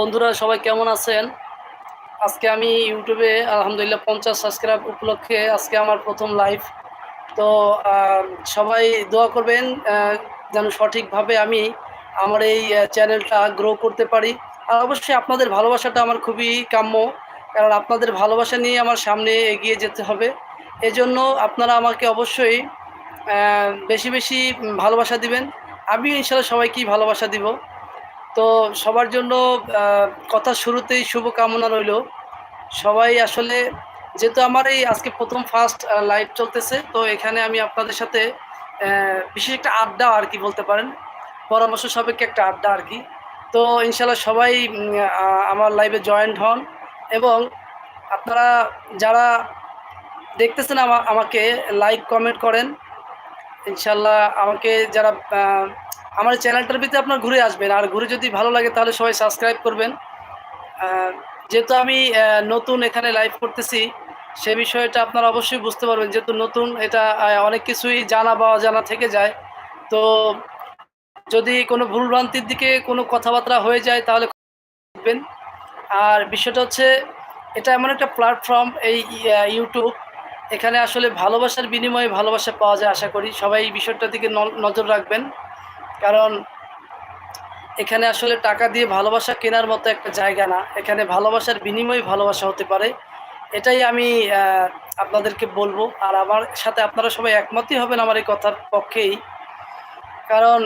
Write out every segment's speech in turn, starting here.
বন্ধুরা, সবাই কেমন আছেন? আজকে আমি ইউটিউবে আলহামদুলিল্লাহ পঞ্চাশ সাবস্ক্রাইব উপলক্ষে আজকে আমার প্রথম লাইভ তো সবাই দোয়া করবেন যেন সঠিকভাবে আমি আমার এই চ্যানেলটা গ্রো করতে পারি। আর অবশ্যই আপনাদের ভালোবাসাটা আমার খুবই কাম্য, কারণ আপনাদের ভালোবাসা নিয়ে আমার সামনে এগিয়ে যেতে হবে। এজন্য আপনারা আমাকে অবশ্যই বেশি বেশি ভালোবাসা দিবেন। আমি ইনশাল্লাহ সবাইকেই ভালোবাসা দিব। তো সবার জন্য কথা শুরুতেই শুভকামনা রইল। সবাই আসলে, যেহেতু আমার এই আজকে প্রথম ফার্স্ট লাইভ চলতেছে, তো এখানে আমি আপনাদের সাথে বিশেষ একটা আড্ডা আর কি বলতে পারেন। পরামর্শ সাপেক্ষে একটা আড্ডা আর কি। তো ইনশাল্লাহ সবাই আমার লাইভে জয়েন্ট হন এবং আপনারা যারা দেখতেছেন আমা- আমাকে লাইক কমেন্ট করেন। ইনশাল্লাহ আমাকে যারা আমার চ্যানেলটার ভিতরে আপনার ঘুরে আসবেন। আর ঘুরে যদি ভালো লাগে তাহলে সবাই সাবস্ক্রাইব করবেন। যেহেতু আমি নতুন এখানে লাইভ করতেছি, সে বিষয়টা আপনারা অবশ্যই বুঝতে পারবেন। যেহেতু নতুন, এটা অনেক কিছুই জানা বা অজানা থেকে যায়। তো যদি কোনো ভুলভ্রান্তির দিকে কোনো কথাবার্তা হয়ে যায় তাহলে দেখবেন। আর বিষয়টা হচ্ছে, এটা এমন একটা প্ল্যাটফর্ম এই ইউটিউব এখানে আসলে ভালোবাসার বিনিময়ে ভালোবাসা পাওয়া যায়, আশা করি। সবাই এই বিষয়টার দিকে নজর রাখবেন। কারণ এখানে আসলে টাকা দিয়ে ভালোবাসা কেনার মতো একটা জায়গা না। এখানে ভালোবাসার বিনিময়ে ভালোবাসা হতে পারে। এটাই আমি আপনাদেরকে বলব। আর আমার সাথে আপনারা সবাই একমতই হবেন আমার এই কথার পক্ষেই। কারণ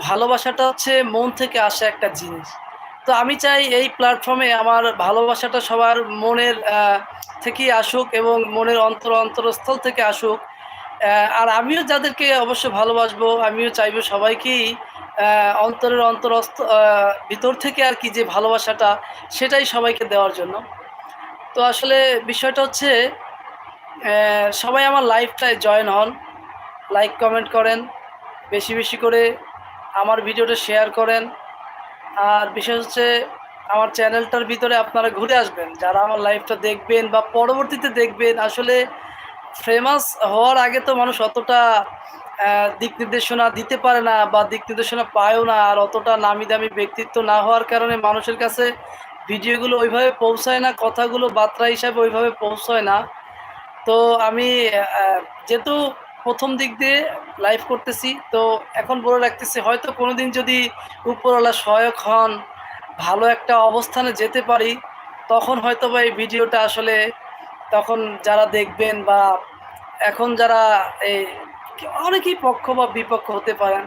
ভালোবাসাটা হচ্ছে মন থেকে আসা একটা জিনিস। তো আমি চাই এই প্ল্যাটফর্মে আমার ভালোবাসাটা সবার মনের থেকেই আসুক এবং মনের অন্তর অন্তরস্থল থেকে আসুক। আর আমিও যাদেরকে অবশ্য ভালোবাসবো আমিও চাইব সবাইকেই অন্তরের অন্তরস্থ আহ, ভিতর থেকে আর কি যে ভালোবাসাটা সেটাই সবাইকে দেওয়ার জন্য। তো আসলে বিষয়টা হচ্ছে সবাই আমার লাইফটায় জয়েন হন লাইক কমেন্ট করেন বেশি বেশি করে আমার ভিডিওটা শেয়ার করেন। আর বিশেষ হচ্ছে আমার চ্যানেলটার ভিতরে আপনারা ঘুরে আসবেন যারা আমার লাইফটা দেখবেন বা পরবর্তীতে দেখবেন আসলে ফেমাস হওয়ার আগে তো মানুষ অতটা দিক নির্দেশনা দিতে পারে না বা দিক নির্দেশনা পায়ও না, আর অতটা নামি দামি ব্যক্তিত্ব না হওয়ার কারণে মানুষের কাছে ভিডিওগুলো ওইভাবে পৌঁছায় না, কথাগুলো বার্তা হিসাবে ওইভাবে পৌঁছায় না। তো আমি যেহেতু প্রথম দিক দিয়ে লাইভ করতেছি, তো এখন বলে রাখতেছি, হয়তো কোনো দিন যদি উপরওয়ালা সহায়ক হন, ভালো একটা অবস্থানে যেতে পারি, তখন হয়তো বা এই ভিডিওটা আসলে, তখন যারা দেখবেন বা এখন যারা এই অনেকেই পক্ষ বা বিপক্ষ হতে পারেন।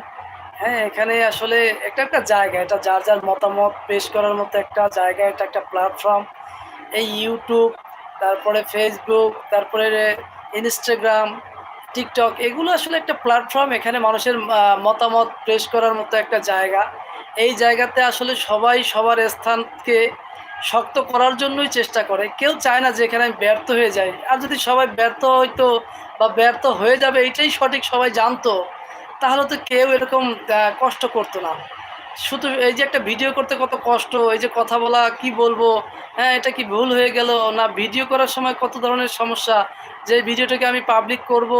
হ্যাঁ এখানে আসলে একটা একটা জায়গা, এটা যার যার মতামত পেশ করার মতো একটা জায়গা, এটা একটা প্ল্যাটফর্ম এই ইউটিউব তারপরে ফেসবুক তারপরে ইনস্টাগ্রাম টিকটক এগুলো আসলে একটা প্ল্যাটফর্ম এখানে মানুষের মতামত পেশ করার মতো একটা জায়গা। এই জায়গাতে আসলে সবাই সবার স্থানকে শক্ত করার জন্যই চেষ্টা করে। কেউ চায় না যে এখানে আমি ব্যর্থ হয়ে যাই। আর যদি সবাই ব্যর্থ হইতো বা ব্যর্থ হয়ে যাবে, এটাই সঠিক, সবাই জানতো, তাহলে তো কেউ এরকম কষ্ট করতো না। শুধু এই যে একটা ভিডিও করতে কত কষ্ট, এই যে কথা বলা, কি বলব হ্যাঁ এটা কি ভুল হয়ে গেল? না ভিডিও করার সময় কত ধরনের সমস্যা? যে ভিডিওটাকে আমি পাবলিক করব,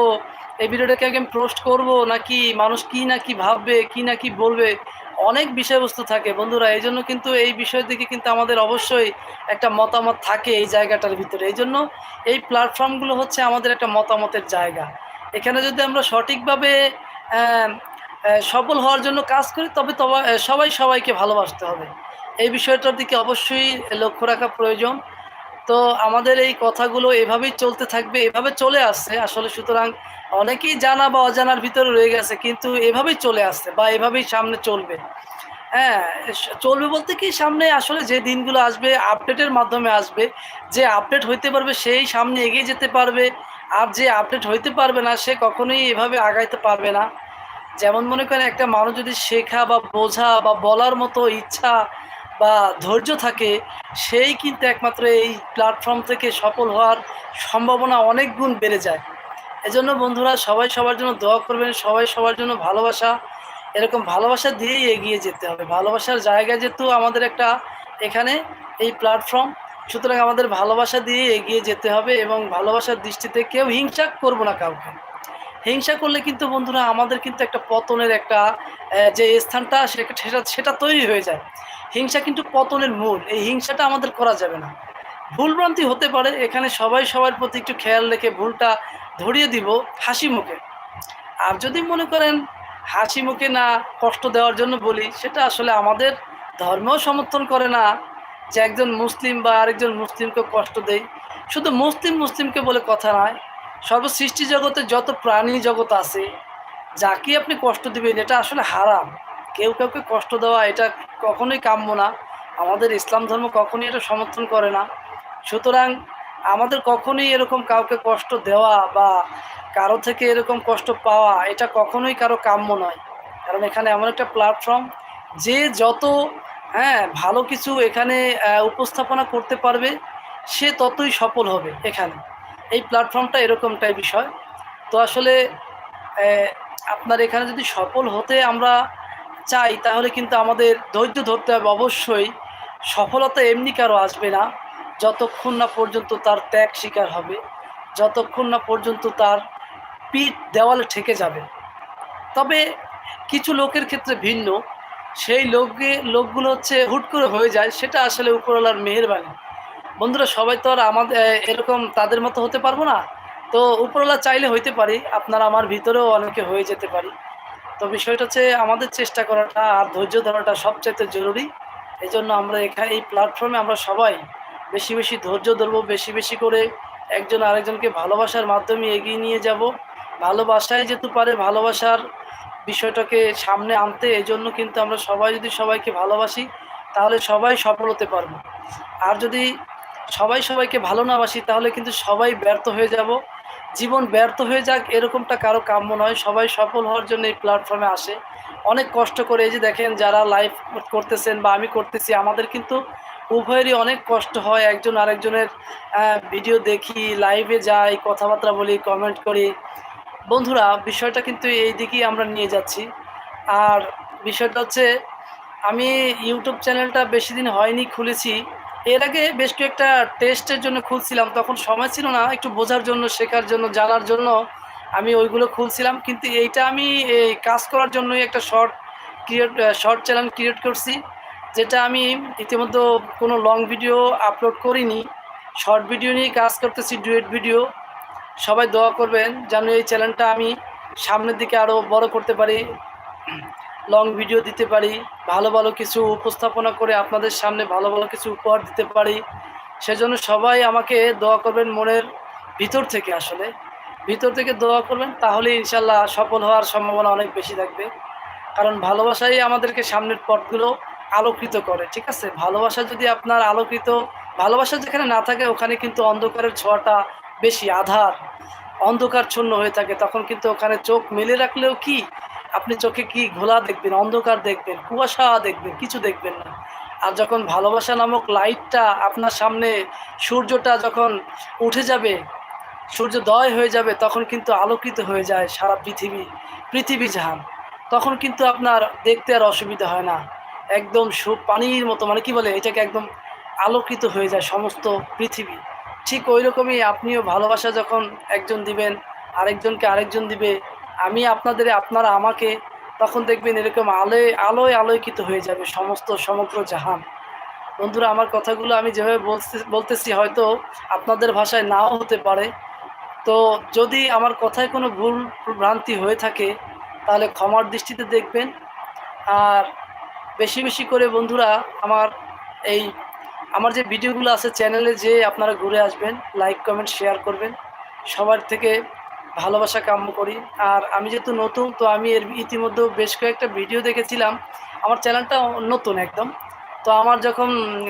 এই ভিডিওটাকে আমি পোস্ট করব, নাকি মানুষ কি না কি ভাববে, কি না কি বলবে? অনেক বিষয়বস্তু থাকে। বন্ধুরা এই জন্য কিন্তু এই বিষয়ের দিকে কিন্তু আমাদের অবশ্যই একটা মতামত থাকে এই জায়গাটার ভিতরে। এই জন্য এই প্ল্যাটফর্মগুলো হচ্ছে আমাদের একটা মতামতের জায়গা। এখানে যদি আমরা সঠিকভাবে সফল হওয়ার জন্য কাজ করি তবে, সবাই সবাইকে ভালোবাসতে হবে। এই বিষয়টার দিকে অবশ্যই লক্ষ্য রাখা প্রয়োজন। তো আমাদের এই কথাগুলো এভাবেই চলতে থাকবে, এভাবে চলে আসছে। আসলে সুতরাং অনেকেই জানা বা অজানার ভিতরে রয়ে গেছে, কিন্তু এভাবেই চলে আসছে বা এভাবেই সামনে চলবে। হ্যাঁ চলবে বলতে কি সামনে আসলে যে দিনগুলো আসবে আপডেটের মাধ্যমে আসবে। যে আপডেট হইতে পারবে সেই সামনে এগিয়ে যেতে পারবে, আর যে আপডেট হইতে পারবে না সে কখনোই এভাবে আগাইতে পারবে না। যেমন মনে করেন একটা মানুষ যদি শেখা বা বোঝা বা বলার মতো ইচ্ছা বা ধৈর্য থাকে, সেই কিন্তু একমাত্র এই প্ল্যাটফর্ম থেকে সফল হওয়ার সম্ভাবনা অনেক গুণ বেড়ে যায়। এজন্য বন্ধুরা, সবাই সবার জন্য দোয়া করবেন, সবাই সবার জন্য ভালোবাসা, এরকম ভালোবাসা দিয়েই এগিয়ে যেতে হবে। ভালোবাসার জায়গা যেহেতু আমাদের একটা এখানে এই প্ল্যাটফর্ম সুতরাং আমাদের ভালোবাসা দিয়ে এগিয়ে যেতে হবে এবং ভালোবাসার দৃষ্টিতে কেউ হিংসা করব না কাউকে। হিংসা করলে কিন্তু বন্ধুরা আমাদের কিন্তু একটা পতনের একটা যে স্থানটা সেটা সেটা তৈরি হয়ে যায়। হিংসা কিন্তু পতনের মূল। এই হিংসাটা আমাদের করা যাবে না। ভুলভ্রান্তি হতে পারে। এখানে সবাই সবার প্রতি একটু খেয়াল রেখে ভুলটা ধরিয়ে দিব হাসি মুখে। আর যদি মনে করেন হাসি মুখে না কষ্ট দেওয়ার জন্য বলি, সেটা আসলে আমাদের ধর্মও সমর্থন করে না যে একজন মুসলিম বা আরেকজন মুসলিমকে কষ্ট দেয় শুধু মুসলিম মুসলিমকে বলে কথা নয় সর্বসৃষ্টি জগতে যত প্রাণী জগৎ আছে যাকে আপনি কষ্ট দিবেন, এটা আসলে হারাম। কেউ কাউকে কষ্ট দেওয়া, এটা কখনোই কাম্য না। আমাদের ইসলাম ধর্ম কখনোই এটা সমর্থন করে না। সুতরাং আমাদের কখনোই এরকম কাউকে কষ্ট দেওয়া বা কারও থেকে এরকম কষ্ট পাওয়া, এটা কখনোই কারও কাম্য নয়। কারণ এখানে এমন একটা প্ল্যাটফর্ম যে যত হ্যাঁ ভালো কিছু এখানে উপস্থাপনা করতে পারবে, সে ততই সফল হবে এখানে। এই প্ল্যাটফর্মটা এরকমটাই বিষয়। তো আসলে আপনার এখানে যদি সফল হতে আমরা চাই, তাহলে কিন্তু আমাদের ধৈর্য ধরতে হবে অবশ্যই। সফলতা এমনি কারও আসবে না। যতক্ষণ না পর্যন্ত তার ত্যাগ শিকার হবে, যতক্ষণ না পর্যন্ত তার পিঠ দেওয়ালে ঠেকে যাবে। তবে কিছু লোকের ক্ষেত্রে ভিন্ন। সেই লোককে লোকগুলো হচ্ছে হুট করে হয়ে যায়, সেটা আসলে উপরওয়ালার মেহেরবানি। বন্ধুরা, সবাই তো আর আমাদের এরকম তাদের মতো হতে পারব না। তো উপরওয়ালা চাইলে হইতে পারি, আপনার আমার ভিতরেও অনেকে হয়ে যেতে পারি। তো বিষয়টা হচ্ছে, আমাদের চেষ্টা করাটা আর ধৈর্য ধরাটা সবচাইতে জরুরি। এই জন্য আমরা এখানে এই প্ল্যাটফর্মে আমরা সবাই বেশি বেশি ধৈর্য ধরবো, বেশি বেশি করে একজন আরেকজনকে ভালোবাসার মাধ্যমে এগিয়ে নিয়ে যাব। ভালোবাসায় যেহেতু পারে, ভালোবাসার বিষয়টাকে সামনে আনতে এই জন্য কিন্তু আমরা সবাই যদি সবাইকে ভালোবাসি, তাহলে সবাই সফল হতে পারব। আর যদি সবাই সবাইকে ভালো না বাসি, তাহলে কিন্তু সবাই ব্যর্থ হয়ে যাব। জীবন ব্যর্থ হয়ে যাক, এরকমটা কারও কাম্য নয়। সবাই সফল হওয়ার জন্য এই প্ল্যাটফর্মে আসে। অনেক কষ্ট করে এই যে দেখেন যারা লাইভ করতেছেন বা আমি করতেছি, আমাদের কিন্তু উভয়েরই অনেক কষ্ট হয়। একজন আরেকজনের ভিডিও দেখি লাইভে যাই, কথাবার্তা বলি কমেন্ট করি। বন্ধুরা, বিষয়টা কিন্তু এই দিকেই আমরা নিয়ে যাচ্ছি। আর বিষয়টা হচ্ছে, আমি ইউটিউব চ্যানেলটা বেশি দিন হয়নি খুলেছি। এর আগে বেশ কয়েকটা টেস্টের জন্য খুলছিলাম, তখন সময় ছিল না, একটু বোঝার জন্য, শেখার জন্য, জানার জন্য আমি ওইগুলো খুলছিলাম। কিন্তু এইটা আমি এই কাজ করার জন্যই একটা short create short channel create করছি, যেটা আমি ইতিমধ্যে কোনো লং ভিডিও আপলোড করিনি। শর্ট ভিডিও নিয়ে কাজ করতেছি ডুয়েট ভিডিও সবাই দোয়া করবেন, যেন এই চ্যানেলটা আমি সামনের দিকে আরও বড় করতে পারি। লং ভিডিও দিতে পারি, ভালো ভালো কিছু উপস্থাপনা করে আপনাদের সামনে ভালো ভালো কিছু উপহার দিতে পারি। সেজন্য সবাই আমাকে দোয়া করবেন মনের ভিতর থেকে আসলে। ভিতর থেকে দোয়া করবেন তাহলে ইনশাল্লাহ সফল হওয়ার সম্ভাবনা অনেক বেশি থাকবে। কারণ ভালোবাসাই আমাদেরকে সামনের পথগুলো আলোকিত করে, ঠিক আছে? ভালোবাসা যদি আপনার আলোকিত, ভালোবাসা যেখানে না থাকে, ওখানে কিন্তু অন্ধকারের ছোঁয়াটা বেশি, আধার অন্ধকারচ্ছন্ন হয়ে থাকে। তখন কিন্তু ওখানে চোখ মেলে রাখলেও কি? আপনি চোখে কি ঘোলা দেখবেন, অন্ধকার দেখবেন, কুয়াশা দেখবেন, কিছু দেখবেন না। আর যখন ভালোবাসা নামক লাইটটা আপনার সামনে সূর্যটা যখন উঠে যাবে সূর্যোদয় হয়ে যাবে, তখন কিন্তু আলোকিত হয়ে যায় সারা পৃথিবী পৃথিবী জাহান। তখন কিন্তু আপনার দেখতে আর অসুবিধা হয় না। একদম সু, পানির মতো মানে কি বলে, এটাকে একদম আলোকিত হয়ে যায় সমস্ত পৃথিবী। ঠিক ওই রকমই আপনিও ভালোবাসা যখন একজন দিবেন, আরেকজনকে আরেকজন দিবে আমি আপনাদের, আপনারা আমাকে তখন দেখবেন এরকম আলোয় আলোয় আলোকিত হয়ে যাবে সমস্ত সমগ্র জাহান। বন্ধুরা, আমার কথাগুলো আমি যেভাবে বলতে, বলতেছি হয়তো আপনাদের ভাষায় নাও হতে পারে। তো যদি আমার কথায় কোনো ভুল ভ্রান্তি হয়ে থাকে, তাহলে ক্ষমার দৃষ্টিতে দেখবেন। আর বেশি বেশি করে বন্ধুরা, আমার এই, আমার যে ভিডিওগুলো আছে, চ্যানেলে যে আপনারা ঘুরে আসবেন, লাইক, কমেন্ট, শেয়ার করবেন। সবার থেকে ভালোবাসা কাম্য করি। আর আমি যেহেতু নতুন, তো আমি এর ইতিমধ্যে বেশ কয়েকটা ভিডিও দেখেছিলাম। আমার চ্যানেলটা নতুন একদম। তো আমার যখন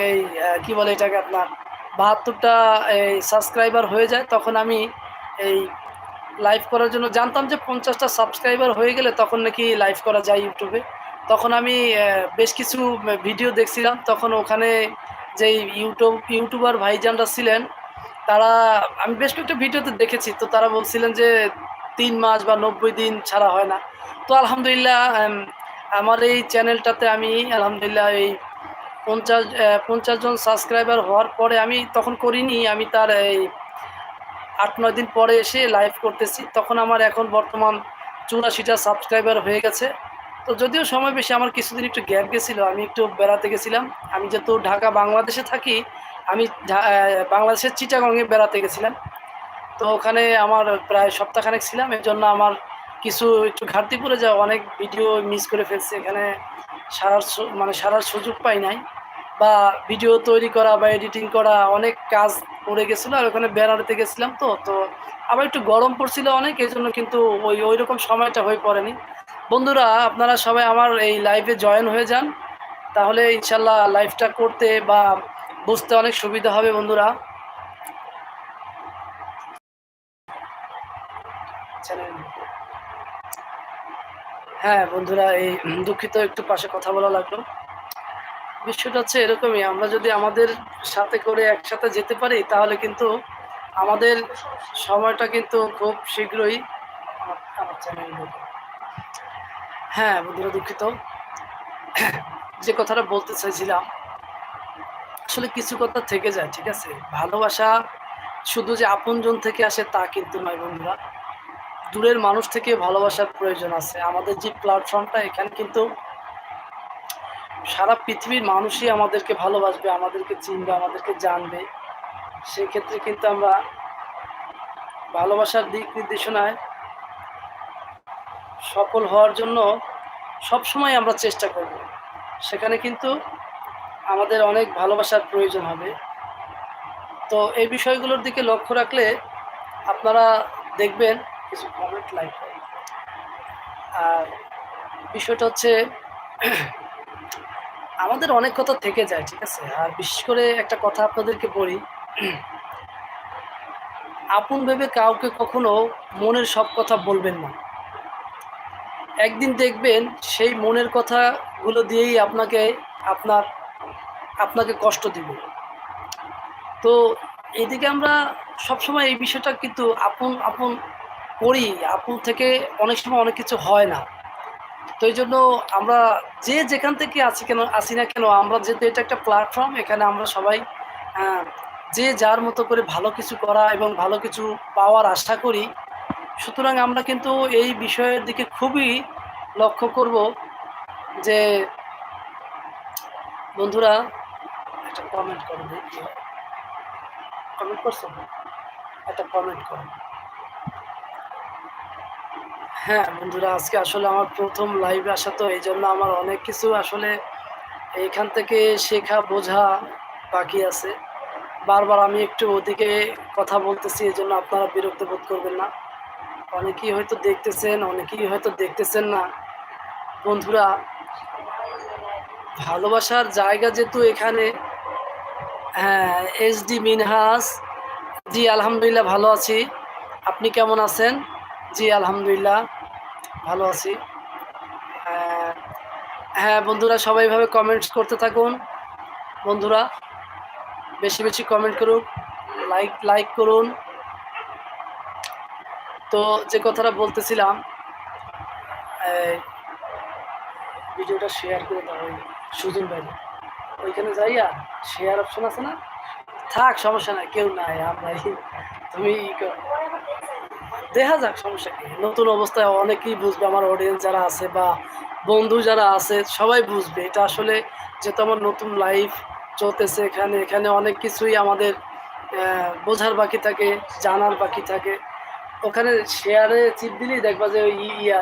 এই কি বলে এটাকে আপনার, বাহাত্তরটা, এই সাবস্ক্রাইবার হয়ে যায়, তখন আমি এই লাইভ করার জন্য জানতাম যে পঞ্চাশটা সাবস্ক্রাইবার হয়ে গেলে তখন নাকি লাইভ করা যায় ইউটিউবে। তখন আমি বেশ কিছু ভিডিও দেখছিলাম। তখন ওখানে যে ইউটিউব ইউটিউবার ভাইজানরা ছিলেন তারা, আমি বেশ কয়েকটা ভিডিওতে দেখেছি, তো তারা বলছিলেন যে তিন মাস বা নব্বই দিন ছাড়া হয় না। তো আলহামদুলিল্লাহ আমার এই চ্যানেলটাতে আমি আলহামদুলিল্লাহ এই পঞ্চাশ পঞ্চাশ জন সাবস্ক্রাইবার হওয়ার পরে আমি তখন করিনি, আমি তার এই আট, নয় দিন পরে এসে লাইভ করতেছি। তখন আমার এখন বর্তমান চুরাশিটা সাবস্ক্রাইবার হয়ে গেছে। তো যদিও সময় বেশি, আমার কিছুদিন একটু গ্যাপ গেছিল, আমি একটু বেড়াতে গেছিলাম। আমি যেহেতু ঢাকা, বাংলাদেশে থাকি আমি বাংলাদেশের চিটাগংয়ে বেড়াতে গেছিলাম। তো ওখানে আমার প্রায় সপ্তাহখানেক ছিলাম এর জন্য আমার কিছু একটু ঘাটতি পড়ে যাওয়া, অনেক ভিডিও মিস করে ফেলছি। এখানে সারার মানে সারার সুযোগ পাই নাই। বা ভিডিও তৈরি করা বা এডিটিং করা অনেক কাজ পড়ে গেছিল, আর ওখানে বেড়াতে গেছিলাম তো তো আবার একটু গরম পড়ছিল অনেক, এই জন্য কিন্তু ওই ওই রকম সময়টা হয়ে পড়েনি। বন্ধুরা, আপনারা সবাই আমার এই লাইভে জয়েন হয়ে যান। তাহলে ইনশাল্লাহ লাইভটা করতে বা বুঝতে অনেক সুবিধা হবে, বন্ধুরা। হ্যাঁ বন্ধুরা, এই দুঃখিত, একটু পাশে কথা বলা লাগল। বিষয়টা হচ্ছে এরকমই, আমরা যদি আমাদের সাথে করে একসাথে যেতে পারি, তাহলে কিন্তু আমাদের সময়টা কিন্তু খুব শীঘ্রই চ্যানেল হ্যাঁ বন্ধুরা, দুঃখিত। যে কথাটা বলতে চাইছিলাম আসলে কিছু কথা থেকে যায়, ঠিক আছে? ভালোবাসা শুধু যে আপনজন থেকে আসে তা কিন্তু নয় বন্ধুরা। দূরের মানুষ থেকে ভালোবাসার প্রয়োজন আছে। আমাদের যে প্ল্যাটফর্মটা এখানে কিন্তু সারা পৃথিবীর মানুষই আমাদেরকে ভালোবাসবে, আমাদেরকে চিনবে, আমাদেরকে জানবে। সেক্ষেত্রে কিন্তু আমরা ভালোবাসার দিক নির্দেশনায় সফল হওয়ার জন্য সবসময় আমরা চেষ্টা করব। সেখানে কিন্তু আমাদের অনেক ভালোবাসার প্রয়োজন হবে। তো এই বিষয়গুলোর দিকে লক্ষ্য রাখলে আপনারা দেখবেন কিছু কমেন্ট লাইক আর বিষয়টা হচ্ছে, আমাদের অনেক কথা থেকে যায়, ঠিক আছে? আর বিশেষ করে একটা কথা আপনাদেরকে বলি, আপন ভেবে কাউকে কখনো মনের সব কথা বলবেন না। একদিন দেখবেন সেই মনের কথাগুলো দিয়েই আপনাকে আপনার আপনাকে কষ্ট দিবে। তো এদিকে আমরা সবসময় এই বিষয়টা কিন্তু আপন আপন করি, আপন থেকে অনেক সময় অনেক কিছু হয় না। তো এই জন্য আমরা যে যেখান থেকে আছি কেন আসি না কেন, আমরা যেহেতু এটা একটা প্ল্যাটফর্ম এখানে আমরা সবাই যে যার মতো করে ভালো কিছু করা এবং ভালো কিছু পাওয়ার আশা করি, সুতরাং আমরা কিন্তু এই বিষয়ের দিকে খুবই লক্ষ্য করব যে বন্ধুরা একটা কমেন্ট করো দেখি কমেন্ট করছ? একটা কমেন্ট করো। হ্যাঁ বন্ধুরা, আজকে আসলে আমার প্রথম লাইভে আসা, তো এই জন্য আমার অনেক কিছু আসলে এইখান থেকে শেখা, বোঝা বাকি আছে। বারবার আমি একটু ওদিকে কথা বলতেছি, এই জন্য আপনারা বিরক্ত বোধ করবেন না। অনেকেই হয়তো দেখতেছেন, অনেকেই হয়তো দেখতেছেন না। বন্ধুরা, ভালোবাসার জায়গা যেহেতু এখানে হ্যাঁ এস ডি মিনহাস জি আলহামদুলিল্লাহ ভালো আছি। আপনি কেমন আছেন? জি আলহামদুলিল্লাহ ভালো আছি। হ্যাঁ, হ্যাঁ বন্ধুরা সবাই ভাবে কমেন্টস করতে থাকুন। বন্ধুরা বেশি বেশি কমেন্ট করুন লাইক লাইক করুন। তো যে কথাটা বলতেছিলাম ভিডিওটা শেয়ার করে দাও ওই সুজন ভাই। ওইখানে যাইয়া শেয়ার অপশন আছে না? থাক, সমস্যা নাই, কেউ নাই আমরা তুমি দেখা যাক, সমস্যা কি। নতুন অবস্থায় অনেকেই বুঝবে, আমার অডিয়েন্স যারা আছে বা বন্ধু যারা আছে, সবাই বুঝবে। এটা আসলে যেহেতু আমার নতুন লাইফ চলতেছে এখানে এখানে অনেক কিছুই আমাদের বোঝার বাকি থাকে, জানার বাকি থাকে। ওখানে শেয়ারে চিপ দিলেই দেখবা যে ইয়া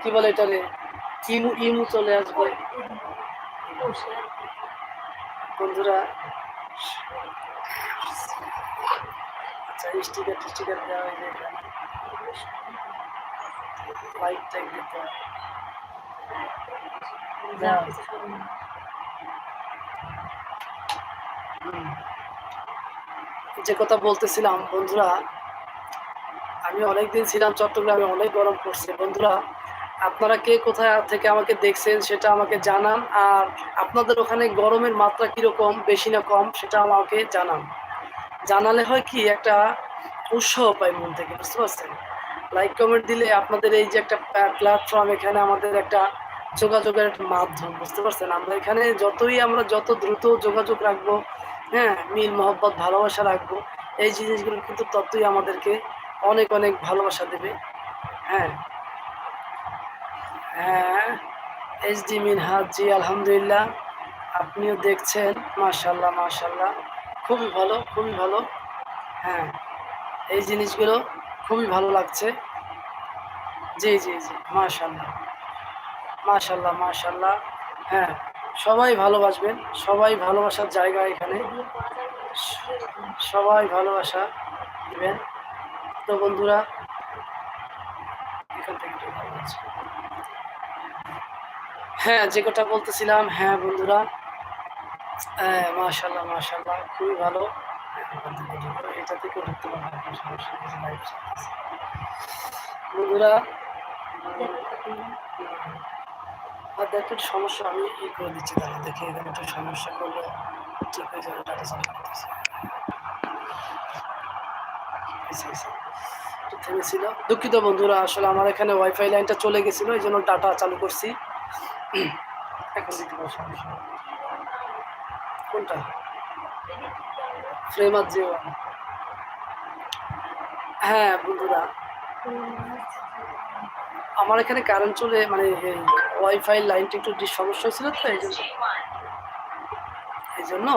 কি বলে এটা ইমু ইমু চলে আসবে। বন্ধুরা আচ্ছা স্টিকার টিস্টিকার দেওয়া হয়ে যায় এখানে দিতে হয়েছে। হুম। যে কথা বলতেছিলাম বন্ধুরা আমি অনেকদিন ছিলাম চট্টগ্রামে অনেক গরম পড়ছে বন্ধুরা আপনারা কে কোথায় থেকে আমাকে দেখছেন সেটা আমাকে জানান। আর আপনাদের ওখানে গরমের মাত্রা কীরকম, বেশি না কম, সেটা আমাকে জানান। জানালে হয় কি, একটা উৎসাহ পাই মন থেকে, বুঝতে পারছেন? লাইক কমেন্ট দিলে আপনাদের এই যে একটা প্ল্যাটফর্ম এখানে আমাদের একটা যোগাযোগের একটা মাধ্যম, বুঝতে পারছেন? আমরা এখানে যতই আমরা যত দ্রুত যোগাযোগ রাখব হ্যাঁ মিল, মহব্বত, ভালোবাসা রাখব, এই জিনিসগুলো কিন্তু ততই আমাদেরকে অনেক অনেক ভালোবাসা দেবে। হ্যাঁ। এইচ ডি মিনহাজ জি, আলহামদুলিল্লাহ। আপনিও দেখছেন মাশাল্লাহ মাশাল্লাহ খুবই ভালো খুবই ভালো। হ্যাঁ এই জিনিসগুলো খুবই ভালো লাগছে। জি জি জি মাশাল্লাহ মাশাল্লাহ মাশাল্লাহ হ্যাঁ সবাই ভালোবাসবেন, সবাই ভালোবাসার জায়গা এখানে। সবাই ভালোবাসা দেবেন। তো বন্ধুরা এখান থেকে একটু ভালো আছে। হ্যাঁ যে কথা বলতেছিলাম হ্যাঁ বন্ধুরা। হ্যাঁ মাশাল্লাহ মাশাল্লাহ খুবই ভালো। থেকে এটা থেকেও ঢুকতে। বন্ধুরা, আর দেখো একটু সমস্যা, আমি ই করে দিচ্ছি তাহলে দেখি এখানে একটু সমস্যা করলে ঠিক হয়ে যাবে ডাটা চালু করতেছে। থেমেছিল দুঃখিত বন্ধুরা, আসলে আমার এখানে ওয়াইফাই লাইনটা চলে গেছিল, এই জন্য ডাটা চালু করছি। কোনটা? ফ্রেম আর হ্যাঁ বন্ধুরা। আমার এখানে কারেন্ট চলে মানে ওয়াইফাই লাইনটা একটু সমস্যা ছিল তো, এই জন্য এই জন্য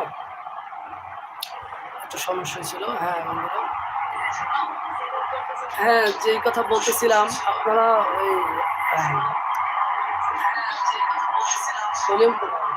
একটু সমস্যা হয়েছিল। হ্যাঁ বন্ধুরা। হ্যাঁ যেই কথা বলতেছিলাম, আপনারা ওই 我真不知